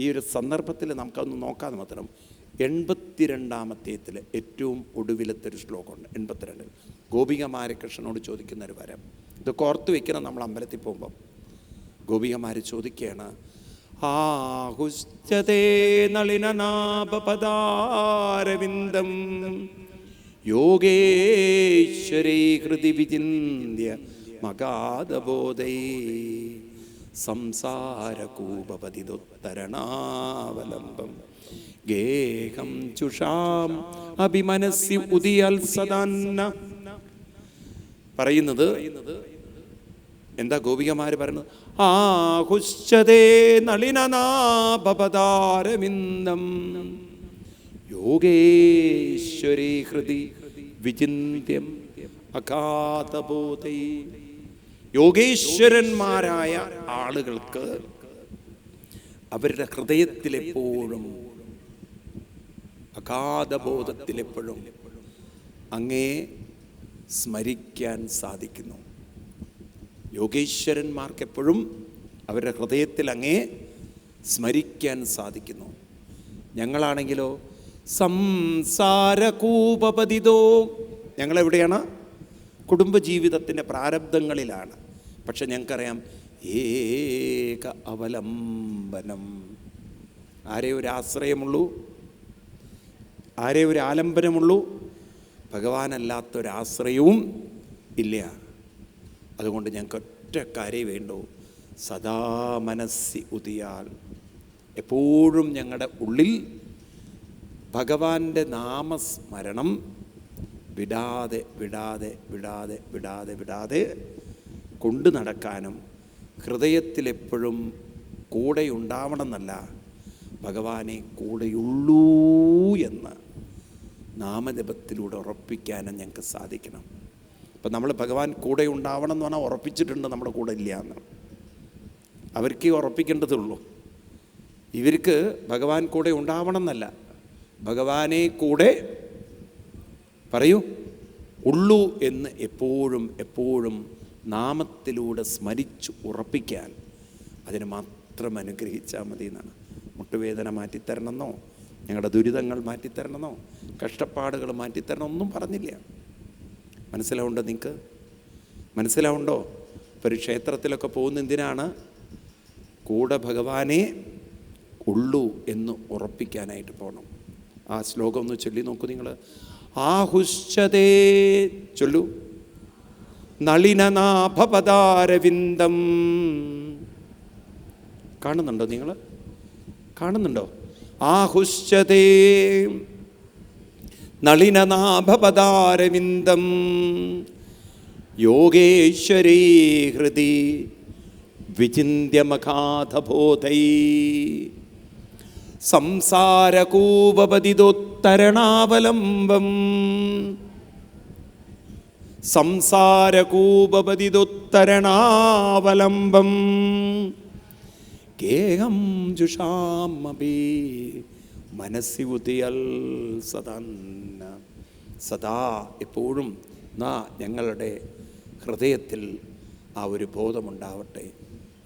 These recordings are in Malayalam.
ഈ ഒരു സന്ദർഭത്തിൽ നമുക്കൊന്ന് നോക്കാതെ മാത്രം. എൺപത്തിരണ്ടാമത്തേത്തിൽ ഏറ്റവും ഒടുവിലത്തെ ഒരു ശ്ലോകമുണ്ട്. എൺപത്തിരണ്ട്. ഗോപിക കൃഷ്ണനോട് ചോദിക്കുന്ന ഒരു വരം. ഇത് കോർത്ത് വെക്കണം നമ്മൾ അമ്പലത്തിൽ പോകുമ്പം. ഗോപികമാർ ചോദിക്കുകയാണ് ആഹുശ്ചതേ നളിനനാപപദാരവിന്ദം യോഗേശ്വരേ ഹൃതി വിചിന്യ മകാദബോധൈ സംസാരകൂപപതിദുത്തരണാവലംബം ഗേഹം ചുഷാം അഭിമനസി ഉദിയൽ സദാന്ന. പറയുന്നത് എന്താ ഗോപികമാര് പറയുന്നത്? ആഹുശ്ചതേ നളിനനാപപദാരവിന്ദം യോഗേശ്വരീ ഹൃദി വിചിന്യം അഗാധബോധൈ യോഗേശ്വരന്മാരായ ആളുകൾക്ക് അവരുടെ ഹൃദയത്തിലെപ്പോഴും അഗാധബോധത്തിലെപ്പോഴും അങ്ങേ സ്മരിക്കാൻ സാധിക്കുന്നു. യോഗേശ്വരന്മാർക്കെപ്പോഴും അവരുടെ ഹൃദയത്തിൽ അങ്ങേ സ്മരിക്കാൻ സാധിക്കുന്നു. ഞങ്ങളാണെങ്കിലോ സംസാരകൂപപതിതോ ഞങ്ങളെവിടെയാണ്? കുടുംബജീവിതത്തിന്റെ പ്രാരബ്ധങ്ങളിലാണ്. പക്ഷെ ഞങ്ങൾക്കറിയാം ഏക അവലംബനം. ആരേ ഒരു ആശ്രയമുള്ളൂ? ആരേ ഒരു ആലംബനമുള്ളൂ? ഭഗവാനല്ലാത്തൊരാശ്രയവും ഇല്ല. അതുകൊണ്ട് ഞങ്ങൾക്ക് ഒറ്റ കാര്യം വേണ്ടു. സദാ മനസ്സി ഉതിയാൽ എപ്പോഴും ഞങ്ങളുടെ ഉള്ളിൽ ഭഗവാന്റെ നാമസ്മരണം വിടാതെ വിടാതെ വിടാതെ വിടാതെ വിടാതെ കൊണ്ടു നടക്കാനും ഹൃദയത്തിലെപ്പോഴും കൂടെ ഉണ്ടാവണമെന്നല്ല ഭഗവാനെ കൂടെയുള്ളൂ എന്ന് നാമജപത്തിലൂടെ ഉറപ്പിക്കാനും ഞങ്ങൾക്ക് സാധിക്കണം. അപ്പം നമ്മൾ ഭഗവാൻ കൂടെ ഉണ്ടാവണം എന്ന് പറഞ്ഞാൽ ഉറപ്പിച്ചിട്ടുണ്ട് നമ്മുടെ കൂടെ ഇല്ല എന്ന്. അവർക്ക് ഉറപ്പിക്കേണ്ടതുള്ളൂ. ഇവർക്ക് ഭഗവാൻ കൂടെ ഉണ്ടാവണം എന്നല്ല ഭഗവാനെ കൂടെ പറയൂ. ഉള്ളൂ എന്ന് എപ്പോഴും എപ്പോഴും നാമത്തിലൂടെ സ്മരിച്ച് ഉറപ്പിക്കാൻ അതിന് മാത്രം അനുഗ്രഹിച്ചാൽ മതി എന്നാണ്. മുട്ടുവേദന മാറ്റിത്തരണമെന്നോ ഞങ്ങളുടെ ദുരിതങ്ങൾ മാറ്റിത്തരണമെന്നോ കഷ്ടപ്പാടുകൾ മാറ്റിത്തരണം? ഒന്നും പറഞ്ഞില്ല. മനസ്സിലാവുണ്ടോ നിങ്ങൾക്ക് മനസ്സിലാവുണ്ടോ? ഇപ്പോൾ ഒരു ക്ഷേത്രത്തിലൊക്കെ പോകുന്ന എന്തിനാണ്? കൂടെ ഭഗവാനെ ഉള്ളൂ എന്ന് ഉറപ്പിക്കാനായിട്ട് പോകണം. ആ ശ്ലോകം ഒന്ന് ചൊല്ലി നോക്കൂ നിങ്ങൾ ആഹുശ്ചതേ. ചൊല്ലു. നളിനനാഭപദാരവിന്ദം. കാണുന്നുണ്ടോ നിങ്ങൾ കാണുന്നുണ്ടോ? ആഹുശ്ചതേ. നളിനനാഭപദാരവിന്ദം. യോഗേശ്വരീ ഹൃദി. വിചിന്യമഘാതബോധൈ സംസാരകൂപപതിദോത്തരണാവലംബം സംസാരകൂപപതിദോത്തരണാവലംബം കേഹം ജുഷാമപി മനസ്സി ഉതിയൽ സദന്ന. സദാ എപ്പോഴും നാ ഞങ്ങളുടെ ഹൃദയത്തിൽ ആ ഒരു ബോധമുണ്ടാവട്ടെ.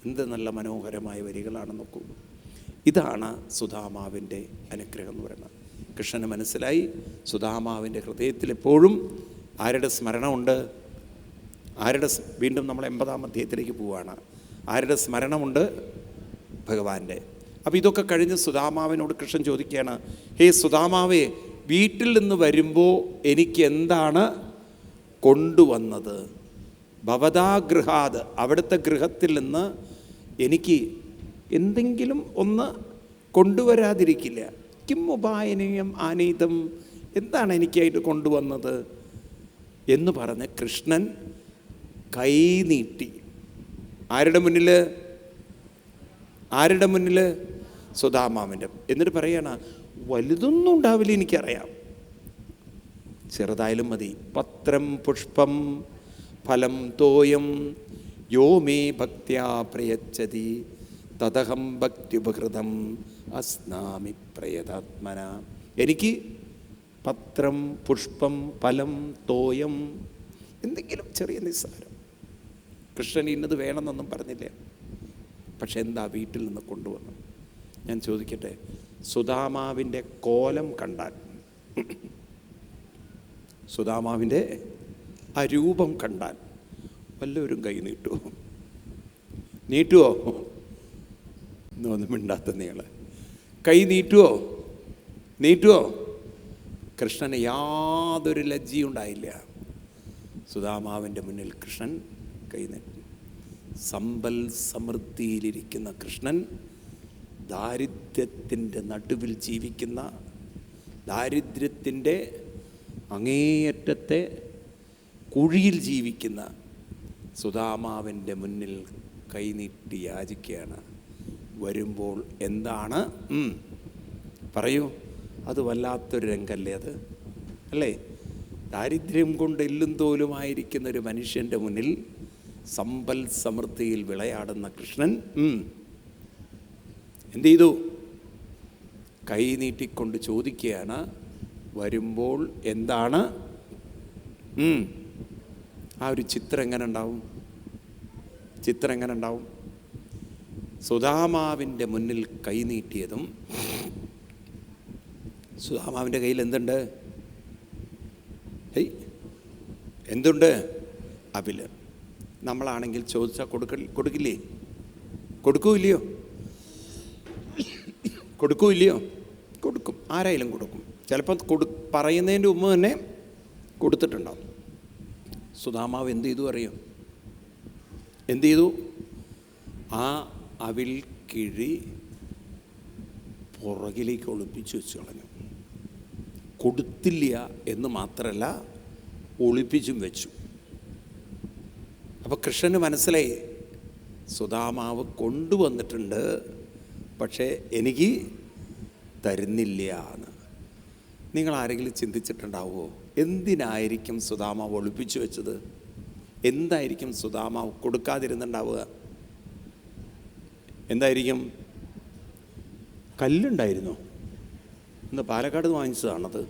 എന്ത് നല്ല മനോഹരമായ വരികളാണ് നോക്കൂ. ഇതാണ് സുധാമാവിന്റെ അനുഗ്രഹം എന്ന് പറയുന്നത്. കൃഷ്ണന് മനസ്സിലായി സുധാമാവിന്റെ ഹൃദയത്തിൽ എപ്പോഴും ആരുടെ സ്മരണമുണ്ട്? ആരുടെ വീണ്ടും നമ്മൾ എൺപതാം അധ്യായത്തിലേക്ക് പോവുകയാണ്. ആരുടെ സ്മരണമുണ്ട്? ഭഗവാന്റെ. അപ്പോൾ ഇതൊക്കെ കഴിഞ്ഞ് സുധാമാവിനോട് കൃഷ്ണൻ ചോദിക്കുകയാണ് ഹേ സുധാമാവേ വീട്ടിൽ നിന്ന് വരുമ്പോൾ എനിക്ക് എന്താണ് കൊണ്ടുവന്നത്? ഭവതാഗൃഹാത് അവിടുത്തെ ഗൃഹത്തിൽ നിന്ന് എനിക്ക് എന്തെങ്കിലും ഒന്ന് കൊണ്ടുവരാതിരിക്കില്ല. കിം ഉപായനീയം ആനീതം. എന്താണ് എനിക്കായിട്ട് കൊണ്ടുവന്നത്? എന്ന് പറഞ്ഞ് കൃഷ്ണൻ കൈ നീട്ടി. ആരുടെ മുന്നിൽ ആരുടെ മുന്നിൽ സുധാമാവിന്റെ എന്നിട്ട് പറയണ വലുതൊന്നും ഉണ്ടാവില്ല എനിക്കറിയാം. ചെറുതായാലും മതി. പത്രം പുഷ്പം ഫലം തോയം യോ മേ ഭക്ത്യാ പ്രയച്ഛതി തദഹം ഭക്തിയുപഹൃതം അസ്നാമി പ്രയതാത്മന. എനിക്ക് പത്രം പുഷ്പം ഫലം തോയം എന്തെങ്കിലും ചെറിയ നിസ്സാരം. കൃഷ്ണൻ ഇന്നത് വേണമെന്നൊന്നും പറഞ്ഞില്ല? പക്ഷെ എന്താ വീട്ടിൽ നിന്ന് കൊണ്ടുവന്നു ഞാൻ ചോദിക്കട്ടെ സുധാമാവിന്റെ കോലം കണ്ടാൽ സുധാമാവിന്റെ ആ രൂപം കണ്ടാൽ വല്ലവരും കൈ നീട്ടുമോ നീട്ടുമോ ഒന്നും മിണ്ടാത്ത നിങ്ങൾ കൈ നീട്ടുവോ? നീട്ടുവോ? കൃഷ്ണന് യാതൊരു ലജ്ജയും ഉണ്ടായില്ല. സുധാമാവിന്റെ മുന്നിൽ കൃഷ്ണൻ കൈ നീട്ടി. സമ്പൽ സമൃദ്ധിയിലിരിക്കുന്ന കൃഷ്ണൻ ദാരിദ്ര്യത്തിന്റെ നടുവിൽ ജീവിക്കുന്ന ദാരിദ്ര്യത്തിന്റെ അങ്ങേയറ്റത്തെ കുഴിയിൽ ജീവിക്കുന്ന സുധാമാവിന്റെ മുന്നിൽ കൈനീട്ടി യാചിക്കുകയാണ്. വരുമ്പോൾ എന്താണ്? പറയൂ. അത് വല്ലാത്തൊരു രംഗല്ലേ അത്? അല്ലേ? ദാരിദ്ര്യം കൊണ്ട് എല്ലും തോലുമായിരിക്കുന്ന ഒരു മനുഷ്യന്റെ മുന്നിൽ സമ്പൽ സമൃദ്ധിയിൽ വിളയാടുന്ന കൃഷ്ണൻ എന്ത് ചെയ്തു? കൈ നീട്ടിക്കൊണ്ട് ചോദിക്കുകയാണ്. വരുമ്പോൾ എന്താണ്? ആ ഒരു ചിത്രം എങ്ങനെ ഉണ്ടാവും? ചിത്രം എങ്ങനെ ഉണ്ടാവും? സുധാമാവിന്റെ മുന്നിൽ കൈനീട്ടിയതും സുധാമാവിന്റെ കയ്യിൽ എന്തുണ്ട്? ഹെയ് എന്തുണ്ട്? അവിൽ നമ്മളാണെങ്കിൽ ചോദിച്ചാൽ കൊടുക്ക കൊടുക്കില്ലേ? കൊടുക്കൂല്ലയോ? കൊടുക്കൂല്ലയോ? കൊടുക്കും ആരായാലും കൊടുക്കും. ചിലപ്പോൾ കൊടു പറയുന്നതിന്റെ മുമ്പ് തന്നെ കൊടുത്തിട്ടുണ്ടാവും. സുധാമാവ് എന്ത് ചെയ്തു അറിയോ? എന്ത് ചെയ്തു? ആ അവിൽ കിഴി പുറകിലേക്ക് ഒളിപ്പിച്ചു വെച്ച് കളഞ്ഞു. കൊടുത്തില്ല എന്ന് മാത്രമല്ല ഒളിപ്പിച്ചും വെച്ചു. അപ്പോൾ കൃഷ്ണന് മനസ്സിലായി സുധാമാവ് കൊണ്ടുവന്നിട്ടുണ്ട് പക്ഷേ എനിക്ക് തരുന്നില്ല എന്ന്. നിങ്ങൾ ആരെങ്കിലും ചിന്തിച്ചിട്ടുണ്ടാവുമോ? എന്തിനായിരിക്കും സുധാമാവ് ഒളിപ്പിച്ചു വെച്ചത്? എന്തായിരിക്കും സുധാമാവ് കൊടുക്കാതിരുന്നുണ്ടാവുക എന്തായിരിക്കും? കല്ലുണ്ടായിരുന്നു? ഇന്ന് പാലക്കാട് വാങ്ങിച്ചതാണത്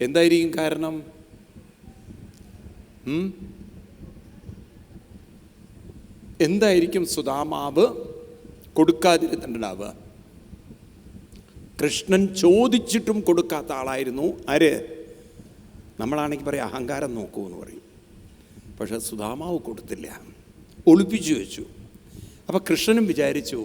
എന്തായിരിക്കും കാരണം? എന്തായിരിക്കും സുധാമാവ് കൊടുക്കാതിരുന്നുണ്ടാവുക കൃഷ്ണൻ ചോദിച്ചിട്ടും കൊടുക്കാത്ത ആളായിരുന്നു. ആര്? നമ്മളാണെങ്കിൽ പറയും അഹങ്കാരം നോക്കൂ എന്ന് പറയും. പക്ഷെ സുധാമാവ് കൊടുത്തില്ല. ഒളിപ്പിച്ചു വെച്ചു. അപ്പം കൃഷ്ണനും വിചാരിച്ചു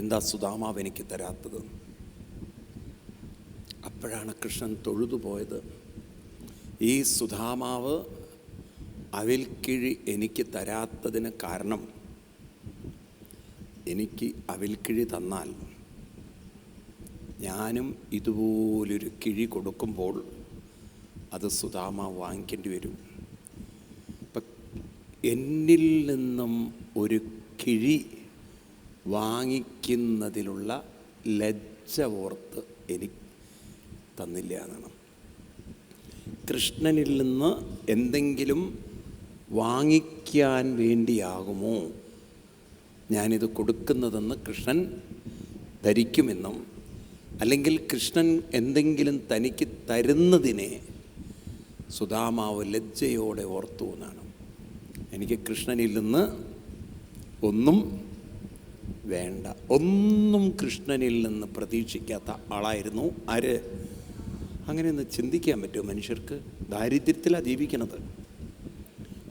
എന്താ സുധാമാവ് എനിക്ക് തരാത്തത്? അപ്പോഴാണ് കൃഷ്ണൻ തൊഴുതു പോയത്. ഈ സുധാമാവ് അവിൽക്കിഴി എനിക്ക് തരാത്തതിന് കാരണം എനിക്ക് അവിൽക്കിഴി തന്നാൽ ഞാനും ഇതുപോലൊരു കിഴി കൊടുക്കുമ്പോൾ അത് സുധാമ വാങ്ങിക്കേണ്ടി വരും. എന്നിൽ നിന്നും ഒരു കിഴി വാങ്ങിക്കുന്നതിലുള്ള ലജ്ജ ഓർത്ത് എനിക്ക് തന്നില്ല എന്നാണ്. കൃഷ്ണനിൽ നിന്ന് എന്തെങ്കിലും വാങ്ങിക്കാൻ വേണ്ടിയാകുമോ? ഞാനിത് കൊടുക്കുന്നതെന്ന് കൃഷ്ണൻ ധരിക്കുമെന്നും അല്ലെങ്കിൽ കൃഷ്ണൻ എന്തെങ്കിലും തനിക്ക് തരുന്നതിനെ സുധാമാവ് ലജ്ജയോടെ ഓർത്തു എന്നാണ്. എനിക്ക് കൃഷ്ണനിൽ നിന്ന് ഒന്നും വേണ്ട. ഒന്നും കൃഷ്ണനിൽ നിന്ന് പ്രതീക്ഷിക്കാത്ത ആളായിരുന്നു ആര്? അങ്ങനെയൊന്ന് ചിന്തിക്കാൻ പറ്റുമോ മനുഷ്യർക്ക്? ദാരിദ്ര്യത്തിലാണ് ജീവിക്കണത്.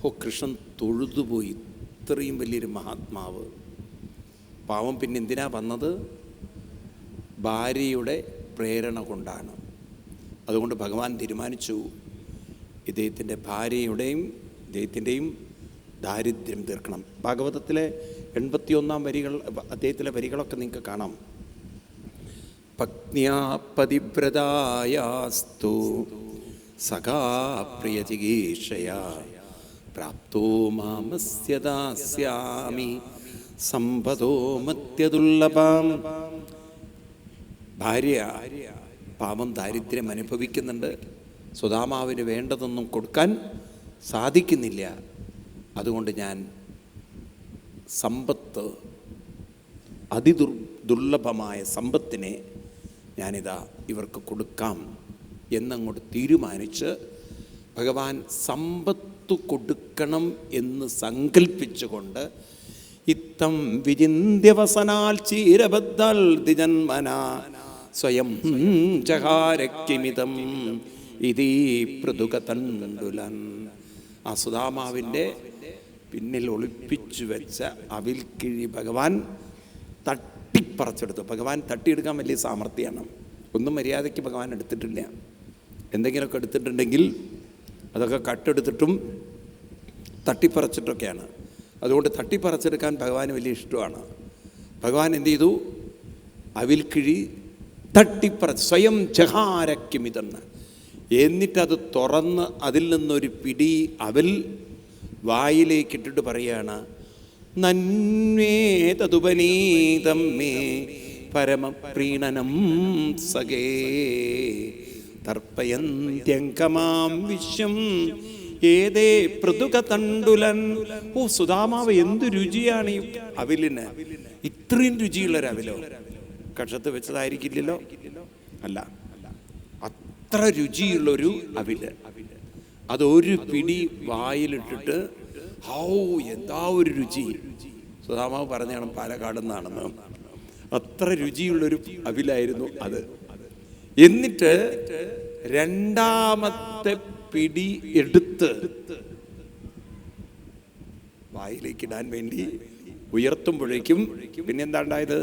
ഓ കൃഷ്ണൻ തൊഴുതുപോയി ഇത്രയും വലിയൊരു മഹാത്മാവ്. പാവം പിന്നെ എന്തിനാ വന്നത്? ഭാര്യയുടെ പ്രേരണ കൊണ്ടാണ്. അതുകൊണ്ട് ഭഗവാൻ തീരുമാനിച്ചു. ഇദ്ദേഹത്തിന്റെ ഭാര്യയുടെയും ഇദ്ദേഹത്തിന്റെയും ദാരിദ്ര്യം തീർക്കണം. ഭാഗവതത്തിലെ എൺപത്തിയൊന്നാം വരികൾ അദ്ദേഹത്തിലെ വരികളൊക്കെ നിങ്ങൾക്ക് കാണാം. പത്നിയാ പതിവ്രതായാസ്തു സഖാ പ്രിയചികീഷയാ പ്രാപ്തോ മാമസ്യ ദാസ്യാമി സമ്പതോ മത്യദുർലഭം ഭാര്യ പാപം ദാരിദ്ര്യം അനുഭവിക്കുന്നുണ്ട്. സുധാമാവിന് വേണ്ടതൊന്നും കൊടുക്കാൻ സാധിക്കുന്നില്ല. അതുകൊണ്ട് ഞാൻ സമ്പത്ത് അതിദുർ ദുർലഭമായ സമ്പത്തിനെ ഞാനിതാ ഇവർക്ക് കൊടുക്കാം എന്നങ്ങോട്ട് തീരുമാനിച്ച് ഭഗവാൻ സമ്പത്ത് കൊടുക്കണം എന്ന് സങ്കല്പിച്ചുകൊണ്ട് ഇത്തം വിചിന്യവസനാൽ ചീരബദ്ധാൽ ദിജന്മന സ്വയം ചകാരക്കിമിതം ഇതീ പൃഥുകതണ്ടുലൻ ആ സുധാമാവിന്റെ പിന്നിൽ ഒളിപ്പിച്ചു വെച്ച അവിൽക്കിഴി ഭഗവാൻ തട്ടിപ്പറച്ചെടുത്തു. ഭഗവാൻ തട്ടിയെടുക്കാൻ വലിയ സാമർഥ്യമാണ്. ഒന്നും മര്യാദയ്ക്ക് ഭഗവാൻ എടുത്തിട്ടില്ല. എന്തെങ്കിലുമൊക്കെ എടുത്തിട്ടുണ്ടെങ്കിൽ അതൊക്കെ കട്ടെടുത്തിട്ടും തട്ടിപ്പറച്ചിട്ടൊക്കെയാണ്. അതുകൊണ്ട് തട്ടിപ്പറച്ചെടുക്കാൻ ഭഗവാൻ വലിയ ഇഷ്ടമാണ്. ഭഗവാൻ എന്ത് ചെയ്തു? അവിൽക്കിഴി തട്ടിപ്പറ സ്വയം ജഹാരക്കുമിതെന്ന് എന്നിട്ടത് തുറന്ന് അതിൽ നിന്നൊരു പിടി അവൽ വായിലേക്കിട്ടിട്ട് പറയാണ് നന്മേ തതുപനീതമ്മേ പരമപ്രീണനം സഖേ തർപ്പയന്ത്യങ്കമാം വിശ്വം ഏതേ പൃഥുക തണ്ടുലൻ ഓ സുധാമാവ് എന്ത് രുചിയാണ് ഈ അവിലിന്? ഇത്രയും രുചിയുള്ളൊരു അവിലോ കക്ഷത്ത് വെച്ചതായിരിക്കില്ലല്ലോ? അല്ല അത്ര രുചിയുള്ളൊരു അവിൽ. അതൊരു പിടി വായിലിട്ടിട്ട് ഹൗ എന്താ ഒരു രുചി. സുധാമാവ് പറഞ്ഞാണ് പാലക്കാട് നിന്നാണെന്ന് അത്ര രുചിയുള്ളൊരു അവിലായിരുന്നു അത്. എന്നിട്ട് രണ്ടാമത്തെ പിടി എടുത്ത് വായിലേക്കിടാൻ വേണ്ടി ഉയർത്തുമ്പോഴേക്കും പിന്നെന്താണ്ടായത്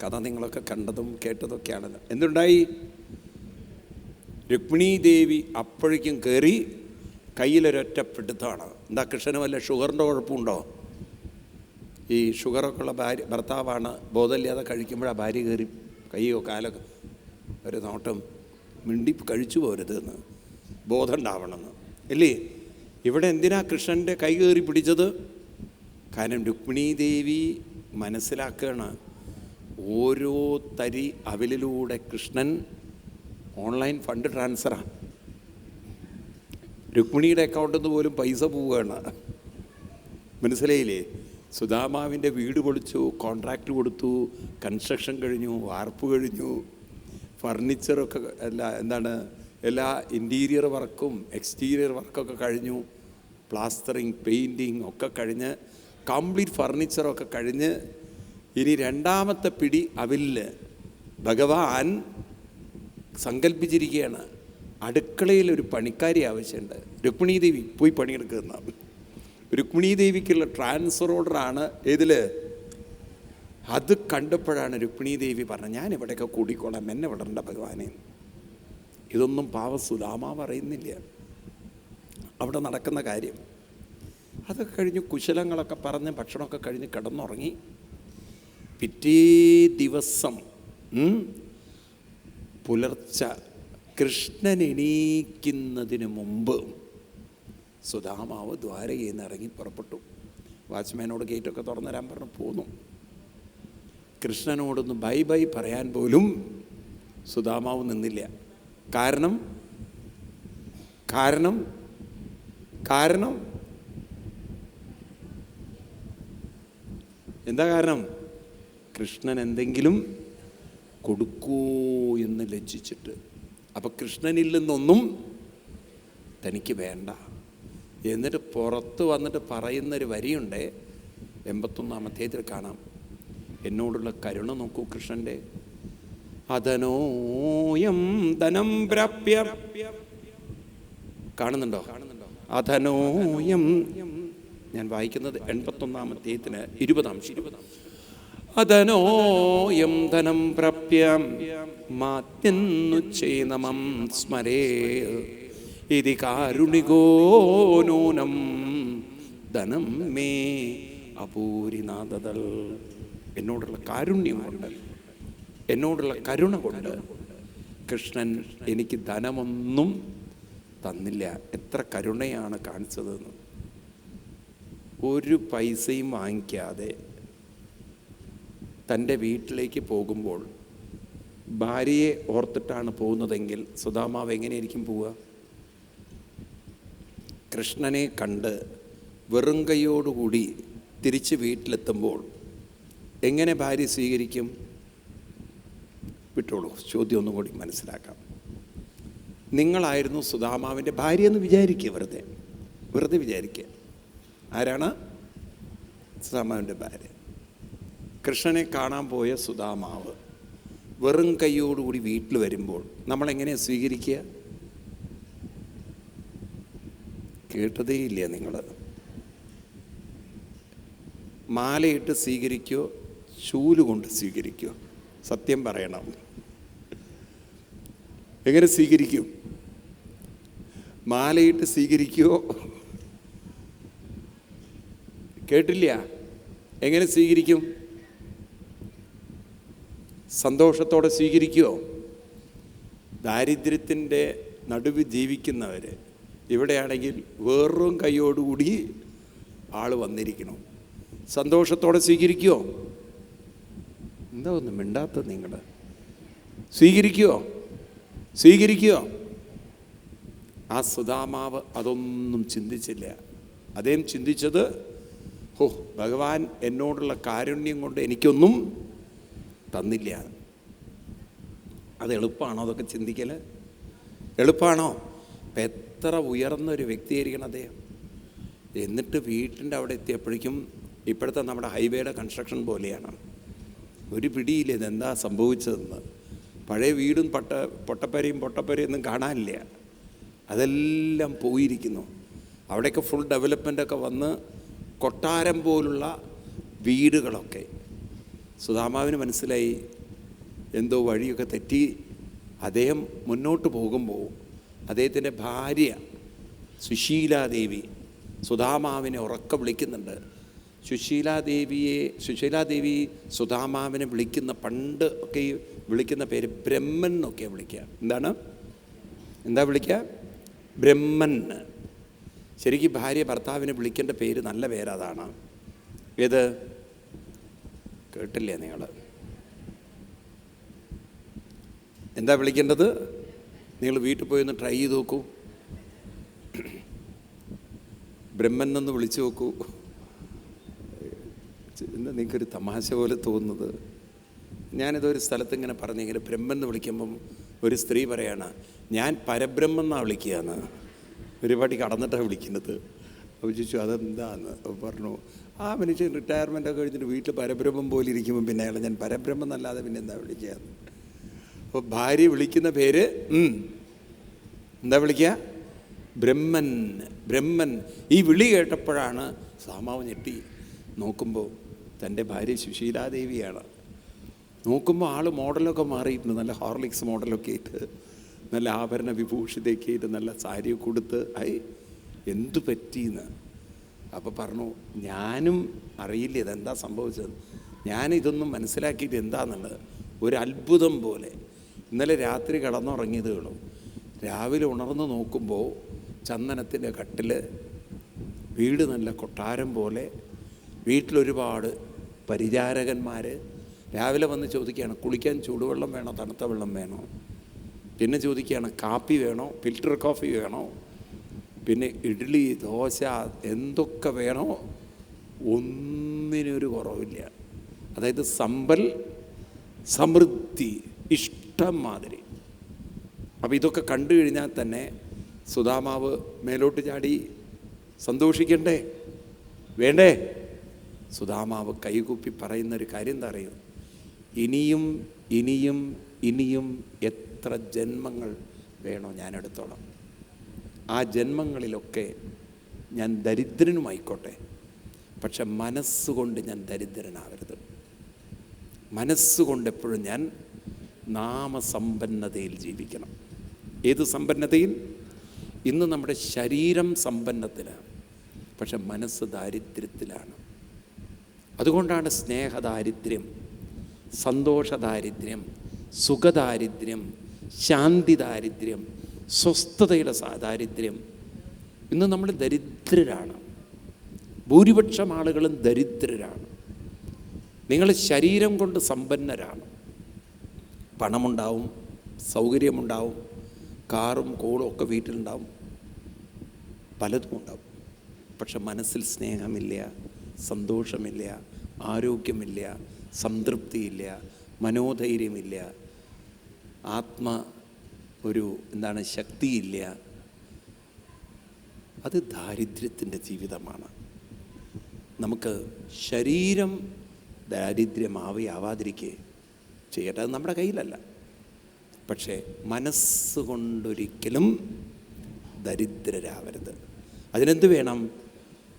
കഥ നിങ്ങളൊക്കെ കണ്ടതും കേട്ടതൊക്കെയാണല്ലോ എന്തുണ്ടായി? രുക്മിണി ദേവി അപ്പോഴേക്കും കയറി കയ്യിലൊരൊറ്റ പിടുത്തമാണ് എന്താ കൃഷ്ണന് വല്ല ഷുഗറിന്റെ കുഴപ്പമുണ്ടോ? ഈ ഷുഗറൊക്കെ ഉള്ള ഭാര്യ ഭർത്താവാണ് ബോധമില്ലാതെ കഴിക്കുമ്പോഴാണ് ഭാര്യ കയറി കൈയോ കാലൊക്കെ ഒരു നോട്ടം മിണ്ടി കഴിച്ചു പോരുത് എന്ന് ബോധം ഉണ്ടാവണമെന്ന് ഇല്ലേ? ഇവിടെ എന്തിനാ കൃഷ്ണന്റെ കൈ കയറി പിടിച്ചത്? കാരണം രുക്മിണീദേവി മനസ്സിലാക്കുകയാണ്. ഓരോ തരി അവലിലൂടെ കൃഷ്ണൻ ഓൺലൈൻ ഫണ്ട് ട്രാൻസ്ഫറാണ് രുക്മിണിയുടെ അക്കൗണ്ടിൽ നിന്ന് പോലും പൈസ പോവുകയാണ്. മനസ്സിലായില്ലേ? സുധാമാവിന്റെ വീട് പൊളിച്ചു കോൺട്രാക്റ്റ് കൊടുത്തു കൺസ്ട്രക്ഷൻ കഴിഞ്ഞു വാർപ്പ് കഴിഞ്ഞു. ഫർണിച്ചറൊക്കെ എല്ലാ എന്താണ്? എല്ലാ ഇന്റീരിയർ വർക്കും എക്സ്റ്റീരിയർ വർക്കൊക്കെ കഴിഞ്ഞു. പ്ലാസ്റ്ററിങ് പെയിന്റിങ് ഒക്കെ കഴിഞ്ഞ് കംപ്ലീറ്റ് ഫർണിച്ചറൊക്കെ കഴിഞ്ഞ് ഇനി രണ്ടാമത്തെ പിടി അവില്ല് ഭഗവാൻ സങ്കല്പിച്ചിരിക്കുകയാണ് അടുക്കളയിൽ ഒരു പണിക്കാരി ആവശ്യമുണ്ട്. രുക്മിണി ദേവി പോയി പണിയെടുക്കുന്ന രുക്മിണി ദേവിക്കുള്ള ട്രാൻസ്ഫർ ഓർഡറാണ് ഇതിൽ അത് കണ്ടപ്പോഴാണ് രുക്മിണി ദേവി പറഞ്ഞത് ഞാൻ ഇവിടെയൊക്കെ കൂടിക്കോളാം എന്നെ വിടണ്ട ഭഗവാനെ. ഇതൊന്നും പാവ സുലാമ പറയുന്നില്ല. അവിടെ നടക്കുന്ന കാര്യം. അതൊക്കെ കഴിഞ്ഞ് കുശലങ്ങളൊക്കെ പറഞ്ഞ് ഭക്ഷണമൊക്കെ കഴിഞ്ഞ് കിടന്നുറങ്ങി. പിറ്റേ ദിവസം പുലർച്ച കൃഷ്ണൻ എണീക്കുന്നതിന് മുമ്പ് സുധാമാവ് ദ്വാരകയിൽ നിന്ന് ഇറങ്ങി പുറപ്പെട്ടു. വാച്ച്മാനോട് ഗേറ്റൊക്കെ തുറന്നു തരാൻ പറഞ്ഞു പോന്നു. കൃഷ്ണനോടൊന്ന് ബൈ ബൈ പറയാൻ പോലും സുധാമാവ് നിന്നില്ല. കാരണം കാരണം കാരണം. എന്താ കാരണം? കൃഷ്ണൻ എന്തെങ്കിലും കൊടുക്കൂ എന്ന് ലജ്ജിച്ചിട്ട്. അപ്പം കൃഷ്ണനിൽ നിന്നൊന്നും തനിക്ക് വേണ്ട. എന്നിട്ട് പുറത്ത് വന്നിട്ട് പറയുന്നൊരു വരിയുണ്ട്. എൺപത്തൊന്നാം അധ്യായത്തിൽ കാണാം. എന്നോടുള്ള കരുണ നോക്കൂ കൃഷ്ണന്റെ. അധനോയം ധനം പ്രാപ്യ. കാണുന്നുണ്ടോ? അധനോയം ഞാൻ വായിക്കുന്നത് എൺപത്തൊന്നാം അധ്യായത്തിന് ഇരുപതാം ഇരുപതാം അധനോയം ധനം പ്രാപ്യ മാത്യന്നു ചേനമം സ്മരേ. ഇതി കാരുണികോ നൂനം ധനം മേ അപൂരിനാഥതൽ. എന്നോടുള്ള കാരുണ്യം കൊണ്ട് എന്നോടുള്ള കരുണ കൊണ്ട് കൃഷ്ണൻ എനിക്ക് ധനമൊന്നും തന്നില്ല. എത്ര കരുണയാണ് കാണിച്ചതെന്ന്. ഒരു പൈസയും വാങ്ങിക്കാതെ തന്റെ വീട്ടിലേക്ക് പോകുമ്പോൾ ഭാര്യയെ ഓർത്തിട്ടാണ് പോകുന്നതെങ്കിൽ സുധാമാവ് എങ്ങനെയായിരിക്കും പോവുക? കൃഷ്ണനെ കണ്ട് വെറും കൈയോടുകൂടി തിരിച്ച് വീട്ടിലെത്തുമ്പോൾ എങ്ങനെ ഭാര്യ സ്വീകരിക്കും? വിട്ടോളൂ ചോദ്യം ഒന്നും കൂടി മനസ്സിലാക്കാം. നിങ്ങളായിരുന്നു സുധാമാവിന്റെ ഭാര്യ എന്ന് വിചാരിക്കുക വെറുതെ. വെറുതെ വിചാരിക്കുക. ആരാണ്? സുധാമാവിന്റെ ഭാര്യ. കൃഷ്ണനെ കാണാൻ പോയ സുധാമാവ് വെറും കൈയോടുകൂടി വീട്ടിൽ വരുമ്പോൾ നമ്മളെങ്ങനെയാണ് സ്വീകരിക്കുക? കേട്ടതേ ഇല്ല നിങ്ങൾ മാലയിട്ട് സ്വീകരിക്കോ ചൂൽ കൊണ്ട് സ്വീകരിക്കോ? സത്യം പറയണം. എങ്ങനെ സ്വീകരിക്കും? മാലയിട്ട് സ്വീകരിക്കോ? കേട്ടില്ല. എങ്ങനെ സ്വീകരിക്കും? സന്തോഷത്തോടെ സ്വീകരിക്കുമോ ദാരിദ്ര്യത്തിന്റെ നടുവ് ജീവിക്കുന്നവർ ഇവിടെയാണെങ്കിൽ വേറും കൈയോടുകൂടി ആൾ വന്നിരിക്കണം. സന്തോഷത്തോടെ സ്വീകരിക്കുമോ എന്താ ഒന്നും മിണ്ടാത്ത നിങ്ങൾ സ്വീകരിക്കുമോ സ്വീകരിക്കുമോ ആ സുധാമാവ് അതൊന്നും ചിന്തിച്ചില്ല. അദ്ദേഹം ചിന്തിച്ചത് ഹോ ഭഗവാൻ എന്നോടുള്ള കാരുണ്യം കൊണ്ട് എനിക്കൊന്നും തന്നില്ല. അത് എളുപ്പമാണോ അതൊക്കെ ചിന്തിക്കൽ എളുപ്പമാണോ അപ്പം എത്ര ഉയർന്ന ഒരു വ്യക്തിയായിരിക്കണം അദ്ദേഹം. എന്നിട്ട് വീട്ടിന്റെ അവിടെ എത്തിയപ്പോഴേക്കും ഇപ്പോഴത്തെ നമ്മുടെ ഹൈവേയുടെ കൺസ്ട്രക്ഷൻ പോലെയാണ്. ഒരു പിടിയില്ല ഇതെന്താ സംഭവിച്ചതെന്ന്. പഴയ വീടും പട്ട പൊട്ടപ്പരയും പൊട്ടപ്പരയും ഒന്നും കാണാനില്ല. അതെല്ലാം പോയിരിക്കുന്നു. അവിടെയൊക്കെ ഫുൾ ഡെവലപ്മെന്റൊക്കെ വന്ന് കൊട്ടാരം പോലുള്ള വീടുകളൊക്കെ. സുധാമാവിന് മനസ്സിലായി എന്തോ വഴിയൊക്കെ തെറ്റി. അദ്ദേഹം മുന്നോട്ട് പോകുമ്പോൾ അദ്ദേഹത്തിന്റെ ഭാര്യ സുശീലാദേവി സുധാമാവിനെ ഉറക്ക വിളിക്കുന്നുണ്ട്. സുശീലാദേവിയെ സുശീലാദേവി സുധാമാവിനെ വിളിക്കുന്ന പണ്ട് ഒക്കെ വിളിക്കുന്ന പേര് ബ്രഹ്മൻ എന്നൊക്കെയാണ് വിളിക്കുക. എന്താണ്? എന്താ വിളിക്കുക? ബ്രഹ്മൻ. ശരിക്കും ഭാര്യ ഭർത്താവിനെ വിളിക്കേണ്ട പേര് നല്ല പേരതാണ് ഏത്? കേട്ടില്ലേ നിങ്ങൾ? എന്താ വിളിക്കേണ്ടത്? നിങ്ങൾ വീട്ടിൽ പോയി ഒന്ന് ട്രൈ ചെയ്ത് നോക്കൂ. ബ്രഹ്മൻ വിളിച്ചു നോക്കൂ. എന്താ നിങ്ങൾക്കൊരു തമാശ പോലെ തോന്നുന്നത്? ഞാനിതൊരു സ്ഥലത്ത് ഇങ്ങനെ പറഞ്ഞു ഇങ്ങനെ ബ്രഹ്മൻ എന്ന് വിളിക്കുമ്പം ഒരു സ്ത്രീ പറയാണ് ഞാൻ പരബ്രഹ്മം എന്നാണ് വിളിക്കുകയെന്ന് ഒരുപാട് കടന്നിട്ടാണ് വിളിക്കുന്നത്. അപ്പോൾ ചോദിച്ചു അതെന്താന്ന്? പറഞ്ഞു ആ മനുഷ്യൻ റിട്ടയർമെന്റ് ഒക്കെ കഴിഞ്ഞിട്ട് വീട്ടിൽ പരബ്രഹ്മം പോലെ ഇരിക്കുമ്പോൾ പിന്നെ അയാൾ ഞാൻ പരബ്രഹ്മം എന്നല്ലാതെ പിന്നെ എന്താ വിളിക്കുക അപ്പോൾ ഭാര്യ വിളിക്കുന്ന പേര് എന്താ വിളിക്കുക ബ്രഹ്മൻ ബ്രഹ്മൻ. ഈ വിളി കേട്ടപ്പോഴാണ് സാമാവ് ഞെട്ടി. നോക്കുമ്പോൾ തന്റെ ഭാര്യ സുശീലാദേവിയാണ്. നോക്കുമ്പോൾ ആൾ മോഡലൊക്കെ മാറിയിട്ടുണ്ട് നല്ല ഹോർലിക്സ് മോഡലൊക്കെ ആയിട്ട് നല്ല ആഭരണ വിഭൂഷിതയൊക്കെ ആയിട്ട് നല്ല സാരി കൊടുത്ത് ഐ എന്തു പറ്റിയെന്ന് അപ്പോൾ പറഞ്ഞു ഞാനും അറിയില്ല ഇതെന്താ സംഭവിച്ചത്. ഞാനിതൊന്നും മനസ്സിലാക്കിയിട്ട് എന്താണെന്നുള്ളത് ഒരു അത്ഭുതം പോലെ. ഇന്നലെ രാത്രി കടന്നുറങ്ങിയത് ഉള്ളൂ. രാവിലെ ഉണർന്ന് നോക്കുമ്പോൾ ചന്ദനത്തിന്റെ കട്ടിൽ വീട് നല്ല കൊട്ടാരം പോലെ. വീട്ടിലൊരുപാട് പരിചാരകന്മാർ രാവിലെ വന്ന് ചോദിക്കുകയാണ് കുളിക്കാൻ ചൂടുവെള്ളം വേണോ? തണുത്ത വെള്ളം വേണോ? പിന്നെ ചോദിക്കുകയാണ് കാപ്പി വേണോ? ഫിൽറ്റർ കോഫി വേണോ? പിന്നെ ഇഡ്ഡലി ദോശ എന്തൊക്കെ വേണോ ഒന്നിനൊരു കുറവില്ല. അതായത് സമ്പൽ സമൃദ്ധി ഇഷ്ടം മാതിരി. അപ്പോൾ ഇതൊക്കെ കണ്ടു കഴിഞ്ഞാൽ തന്നെ സുധാമാവ് മേലോട്ട് ചാടി സന്തോഷിക്കണ്ടേ? വേണ്ടേ? സുധാമാവ് കൈകൂപ്പി പറയുന്നൊരു കാര്യം എന്താ അറിയോ? ഇനിയും ഇനിയും ഇനിയും എത്ര ജന്മങ്ങൾ വേണോ ഞാൻ എടുത്തോളാം ആ ജന്മങ്ങളിലൊക്കെ ഞാൻ ദരിദ്രനുമായിക്കോട്ടെ. പക്ഷെ മനസ്സുകൊണ്ട് ഞാൻ ദരിദ്രനാവരുത്. മനസ്സുകൊണ്ട് എപ്പോഴും ഞാൻ നാമസമ്പന്നതയിൽ ജീവിക്കണം. ഏത് സമ്പന്നതയിൽ? ഇന്ന് നമ്മുടെ ശരീരം സമ്പന്നത്തിലാണ്. പക്ഷെ മനസ്സ് ദാരിദ്ര്യത്തിലാണ്. അതുകൊണ്ടാണ് സ്നേഹദാരിദ്ര്യം സന്തോഷദാരിദ്ര്യം സുഖദാരിദ്ര്യം ശാന്തി ദാരിദ്ര്യം സ്വസ്ഥതയുടെ ദാരിദ്ര്യം. ഇന്ന് നമ്മൾ ദരിദ്രരാണ്. ഭൂരിപക്ഷം ആളുകളും ദരിദ്രരാണ്. നിങ്ങൾ ശരീരം കൊണ്ട് സമ്പന്നരാണ്. പണമുണ്ടാവും സൗകര്യമുണ്ടാവും കാറും കോളും ഒക്കെ വീട്ടിലുണ്ടാവും. പലതും ഉണ്ടാവും. പക്ഷെ മനസ്സിൽ സ്നേഹമില്ല സന്തോഷമില്ല ആരോഗ്യമില്ല സംതൃപ്തിയില്ല മനോധൈര്യമില്ല. ആത്മ ഒരു എന്താണ് ശക്തിയില്ല. അത് ദാരിദ്ര്യത്തിന്റെ ജീവിതമാണ്. നമുക്ക് ശരീരം ദാരിദ്ര്യമാവയാവാതിരിക്കെ ചെയ്യേണ്ടത് നമ്മുടെ കയ്യിലല്ല. പക്ഷേ മനസ്സുകൊണ്ടൊരിക്കലും ദരിദ്രരാവരുത്. അതിനെന്ത് വേണം?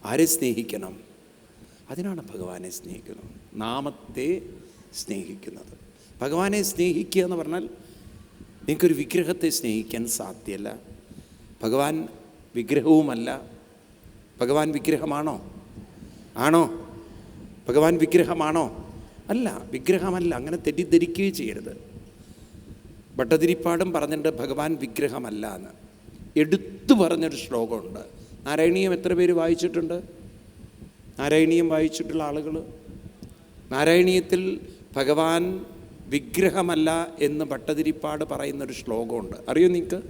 ആരെ സ്നേഹിക്കണം? അതിനാണ് ഭഗവാനെ സ്നേഹിക്കുന്നത്. നാമത്തെ സ്നേഹിക്കുന്നത്. ഭഗവാനെ സ്നേഹിക്കുക എന്ന് പറഞ്ഞാൽ നിങ്ങൾക്കൊരു വിഗ്രഹത്തെ സ്നേഹിക്കാൻ സാധ്യമല്ല ഭഗവാൻ വിഗ്രഹവുമല്ല. ഭഗവാൻ വിഗ്രഹമാണോ? ആണോ? ഭഗവാൻ വിഗ്രഹമാണോ? അല്ല വിഗ്രഹമല്ല. അങ്ങനെ തെറ്റിദ്ധരിക്കുകയും ചെയ്യരുത്. ഭട്ടതിരിപ്പാടും പറഞ്ഞിട്ടുണ്ട് ഭഗവാൻ വിഗ്രഹമല്ല എന്ന്. എടുത്തു പറഞ്ഞൊരു ശ്ലോകമുണ്ട്. നാരായണീയം എത്ര പേര് വായിച്ചിട്ടുണ്ട്? നാരായണീയം വായിച്ചിട്ടുള്ള ആളുകൾ നാരായണീയത്തിൽ ഭഗവാൻ വിഗ്രഹമല്ല എന്ന് ഭട്ടതിരിപ്പാട് പറയുന്നൊരു ശ്ലോകമുണ്ട്. അറിയോ നിങ്ങൾക്ക്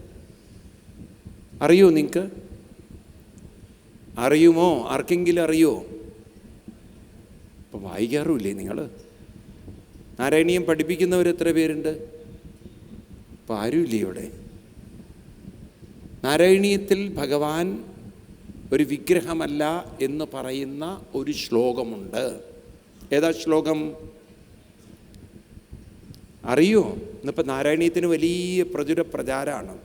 അറിയോ നിങ്ങൾക്ക് അറിയുമോ? ആർക്കെങ്കിലും അറിയോ? ഇപ്പം വായിക്കാറുമില്ലേ നിങ്ങൾ നാരായണീയം പഠിപ്പിക്കുന്നവർ എത്ര പേരുണ്ട്? ഇപ്പം ആരുമില്ലേ ഇവിടെ? നാരായണീയത്തിൽ ഭഗവാൻ ഒരു വിഗ്രഹമല്ല എന്ന് പറയുന്ന ഒരു ശ്ലോകമുണ്ട്. ഏതാ ശ്ലോകം? അറിയോ? ഇന്നിപ്പോൾ നാരായണീയത്തിന് വലിയ പ്രചുര പ്രചാരമാണ്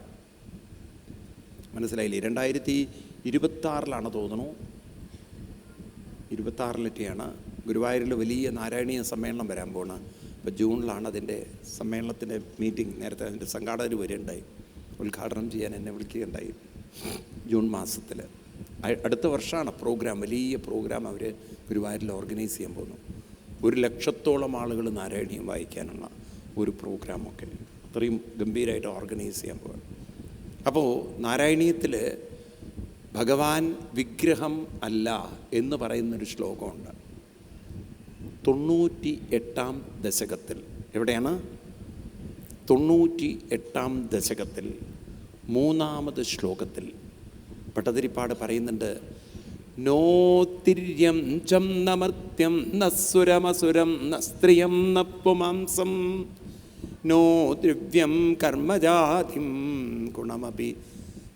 മനസ്സിലായില്ലേ? രണ്ടായിരത്തി ഇരുപത്താറിലാണ് തോന്നുന്നു. ഇരുപത്താറിലൊക്കെയാണ് ഗുരുവായൂരിൽ വലിയ നാരായണീയ സമ്മേളനം വരാൻ പോണ്. ഇപ്പോൾ ജൂണിലാണ് അതിന്റെ സമ്മേളനത്തിന്റെ മീറ്റിംഗ്. നേരത്തെ അതിന്റെ സംഘാടകർ വരികയുണ്ടായി. ഉദ്ഘാടനം ചെയ്യാൻ എന്നെ വിളിക്കുകയുണ്ടായി. ജൂൺ മാസത്തിൽ. അടുത്ത വർഷമാണ് പ്രോഗ്രാം. വലിയ പ്രോഗ്രാം അവർ ഗുരുവായൂരിൽ ഓർഗനൈസ് ചെയ്യാൻ പോകുന്നു. ഒരു ലക്ഷത്തോളം ആളുകൾ നാരായണീയം വായിക്കാനുള്ള ഒരു പ്രോഗ്രാമൊക്കെ. അത്രയും ഗംഭീരമായിട്ട് ഓർഗനൈസ് ചെയ്യാൻ പോകുന്നത് അപ്പോൾ നാരായണീയത്തിൽ ഭഗവാൻ വിഗ്രഹം അല്ല എന്ന് പറയുന്നൊരു ശ്ലോകമുണ്ട്. തൊണ്ണൂറ്റി എട്ടാം ദശകത്തിൽ എവിടെയാണ്? തൊണ്ണൂറ്റി എട്ടാം ദശകത്തിൽ മൂന്നാമത് ശ്ലോകത്തിൽ പട്ടതിരിപ്പാട് പറയുന്നുണ്ട് നോത്തിര്യം ചം നമർത്യം നസുരമസുരം നസ്ത്രീയം സ്ത്രിയം ന ദ്രവ്യം കർമ്മജാതിം ഗുണമപി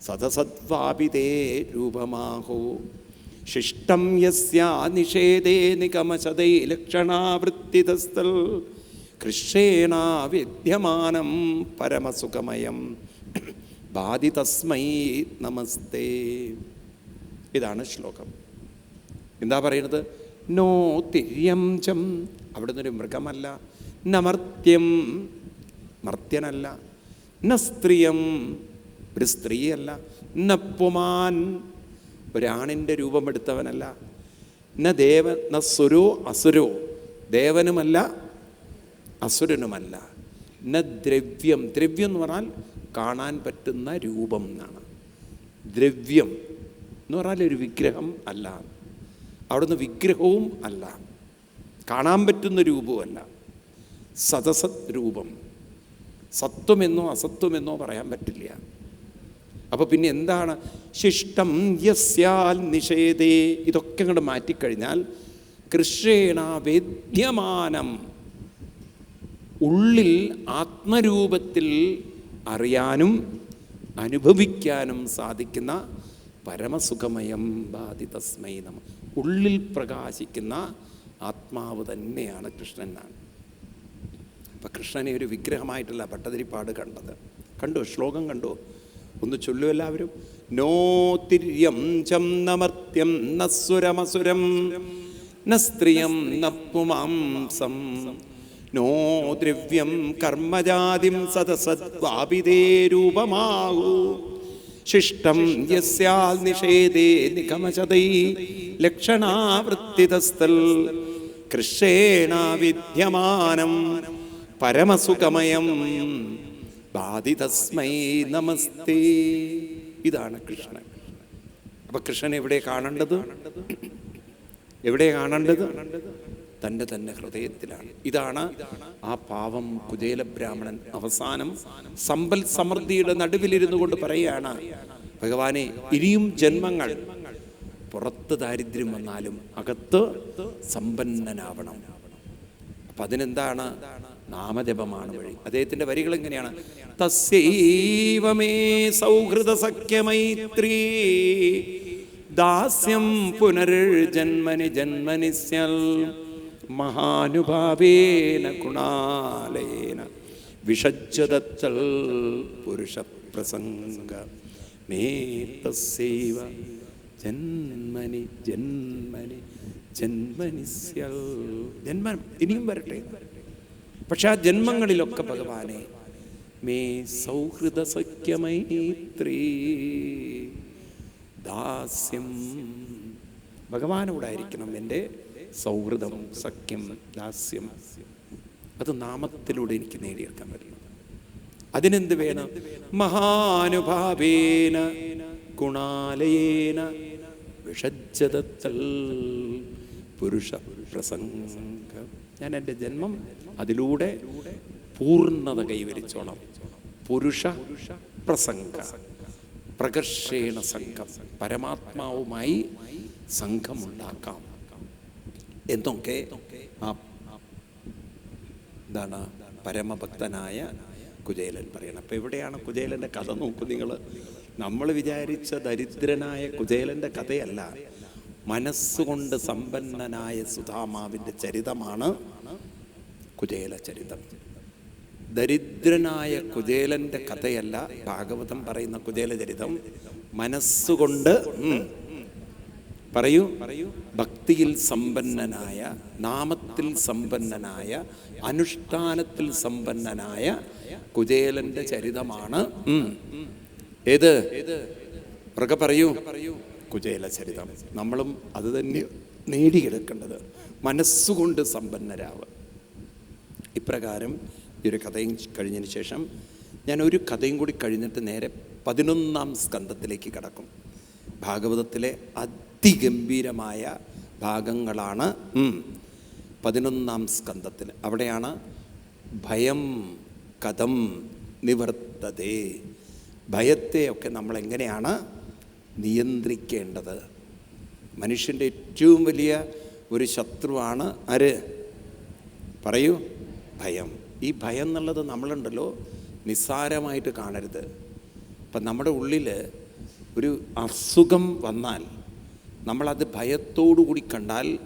സദസദ്വാപിതേ രൂപമാഹോ. ശിഷ്ടം യസ്യാ നിഷേധേ നിഗമശതൈ ലക്ഷണാവൃത്തിതസ്ഥൽ കൃഷേണ വിദ്യമാനം പരമസുഖമയം. ബാധിതസ്മൈ നമസ്തേ. ഇതാണ് ശ്ലോകം. എന്താ പറയുന്നത്? നോ തിര്യം ചം. അവിടെ നിന്നൊരു മൃഗമല്ല. നമർത്യം മർത്യനല്ല ന സ്ത്രീയം ഒരു സ്ത്രീയല്ല ന പുമാൻ ഒരാണിന്റെ രൂപമെടുത്തവനല്ല ന ദേവ ന സുരോ അസുരോ ദേവനുമല്ല അസുരനുമല്ല. ന ദ്രവ്യം ദ്രവ്യം എന്ന് പറഞ്ഞാൽ കാണാൻ പറ്റുന്ന രൂപം എന്നാണ്. ദ്രവ്യം എന്ന് പറഞ്ഞാൽ ഒരു വിഗ്രഹം അല്ല. അവിടുന്ന് വിഗ്രഹവും അല്ല. കാണാൻ പറ്റുന്ന രൂപവുമല്ല. സദസത് രൂപം. സത്വമെന്നോ അസത്വമെന്നോ പറയാൻ പറ്റില്ല. അപ്പോൾ പിന്നെ എന്താണ്? ശിഷ്ടം യസ്യാൽ നിഷേധേ. ഇതൊക്കെ അങ്ങോട്ട് മാറ്റിക്കഴിഞ്ഞാൽ കൃഷേണ വേദ്യമാനം. ഉള്ളിൽ ആത്മരൂപത്തിൽ അറിയാനും അനുഭവിക്കാനും സാധിക്കുന്ന പരമസുഖമയം ബാധിതസ്മൈ നമ. ഉള്ളിൽ പ്രകാശിക്കുന്ന ആത്മാവ് തന്നെയാണ് കൃഷ്ണൻ കൃഷ്ണനാണ് അപ്പം കൃഷ്ണനെ ഒരു വിഗ്രഹമായിട്ടല്ല പട്ടതിരിപ്പാട് കണ്ടത്. കണ്ടു? ശ്ലോകം കണ്ടു? ഒന്ന് ചൊല്ലു എല്ലാവരും. നോ തിര്യം ചം നമർത്യം നസുരമസുരം ന സ്ത്രിയം ന പുമാംസം നോ ദ്രവ്യം കർമ്മജാതിം സദസദ്വാപിതേ രൂപമാകൂ. ശിഷ്ടം യസ്യാൽ നിഷേധേ നിഗമശതൈ ലക്ഷണാവൃത്തിതസ്ഥൽ കൃഷേണ വിദ്യമാനം. പരമസുഖമയം. ബാധിതസ്മൈ നമസ്തേ. ഇതാണ് കൃഷ്ണൻ. അപ്പൊ കൃഷ്ണൻ എവിടെ കാണേണ്ടത്? എവിടെ കാണേണ്ടത്? തന്റെ തന്നെ ഹൃദയത്തിലാണ്. ഇതാണ് ആ പാവം കുചേല ബ്രാഹ്മണൻ അവസാനം സമ്പൽ സമൃദ്ധിയുടെ നടുവിലിരുന്നു കൊണ്ട് പറയുകയാണ് ഭഗവാനെ ഇനിയും ജന്മങ്ങൾ. പുറത്ത് ദാരിദ്ര്യം വന്നാലും അകത്ത് സമ്പന്നനാവണം. അപ്പം അതിനെന്താണ്? നാമജപമാണ് വഴി. അദ്ദേഹത്തിന്റെ വരികൾ എങ്ങനെയാണ്? തസ്യൈവമേ സൗഹൃദ സഖ്യമൈത്രീ ദാസ്യം പുനർജന്മനി ജന്മനി മഹാനുഭാവേന ഗുണാലേന വിഷജ്ജതച്ചൽ പുരുഷ പ്രസംഗ മേ തസ്യൈവ ജന്മനി ജന്മനി ജന്മനി സ്യൽ ജന്മം ഇനിയും വരട്ടെ. പക്ഷെ ആ ജന്മങ്ങളിലൊക്കെ ഭഗവാനെ മേ സൗഹൃദ സഖ്യമൈത്രീ ദാസ്യം. ഭഗവാനോടായിരിക്കണം എന്റെ സൗഹൃദം സഖ്യം ദാസ്യം. അത് നാമത്തിലൂടെ എനിക്ക് നേടിയെടുക്കാൻ പറ്റും അതിനെന്ത് വേണം? മഹാനുഭാവേന ഗുണാലയേന വിഷജ്ജതത്തൽ പുരുഷ പ്രസംഗം ഞാൻ എന്റെ ജന്മം അതിലൂടെ പൂർണത കൈവരിച്ചോണം. പുരുഷ പ്രസംഗ. പ്രകർഷേണ സംഘം. പരമാത്മാവുമായി സംഘമുണ്ടാക്കാം. എന്നൊക്കെ ആ എന്താണ് പരമഭക്തനായ കുചേലൻ പറയണം. അപ്പം എവിടെയാണ് കുചേലന്റെ കഥ നോക്കൂ നിങ്ങൾ. നമ്മൾ വിചാരിച്ച ദരിദ്രനായ കുചേലന്റെ കഥയല്ല. മനസ്സുകൊണ്ട് സമ്പന്നനായ സുധാമാവിന്റെ ചരിതമാണ് കുചേല ചരിതം ദരിദ്രനായ കുചേലന്റെ കഥയല്ല ഭാഗവതം പറയുന്ന കുചേല ചരിതം മനസ്സുകൊണ്ട് പറയൂ പറയൂ. ഭക്തിയിൽ സമ്പന്നനായ നാമത്തിൽ സമ്പന്നനായ അനുഷ്ഠാനത്തിൽ സമ്പന്നനായ കുചേലന്റെ ചരിതമാണ്. ഏത്? ഉറക്കെ പറയൂ. കുചേല ചരിതം നമ്മളും അത് തന്നെ നേടിയെടുക്കേണ്ടത് മനസ്സുകൊണ്ട് സമ്പന്നരാവ്. ഇപ്രകാരം ഈ ഒരു കഥയും കഴിഞ്ഞതിന് ശേഷം ഞാൻ ഒരു കഥയും കൂടി കഴിഞ്ഞിട്ട് നേരെ പതിനൊന്നാം സ്കന്ധത്തിലേക്ക് കടക്കും. ഭാഗവതത്തിലെ അതിഗംഭീരമായ ഭാഗങ്ങളാണ് പതിനൊന്നാം സ്കന്ധത്തിൽ അവിടെയാണ് ഭയം കഥം നിവർത്തതേ. ഭയത്തെയൊക്കെ നമ്മൾ എങ്ങനെയാണ് നിയന്ത്രിക്കേണ്ടത്. മനുഷ്യന്റെ ഏറ്റവും വലിയ ഒരു ശത്രുവാണ് ആര്? പറയൂ. ഭയം. ഈ ഭയം എന്നുള്ളത് നമ്മളുണ്ടല്ലോ നിസ്സാരമായിട്ട് കാണരുത്. അപ്പം നമ്മുടെ ഉള്ളിൽ ഒരു അസുഖം വന്നാൽ നമ്മളത് ഭയത്തോടു കൂടി കണ്ടാൽ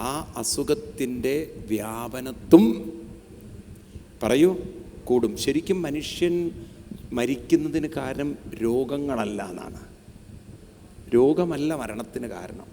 ആ അസുഖത്തിന്റെ വ്യാപനത്തും പറയൂ കൂടും. ശരിക്കും മനുഷ്യൻ മരിക്കുന്നതിന് കാരണം രോഗങ്ങളല്ല എന്നാണ്. രോഗമല്ല മരണത്തിന് കാരണം.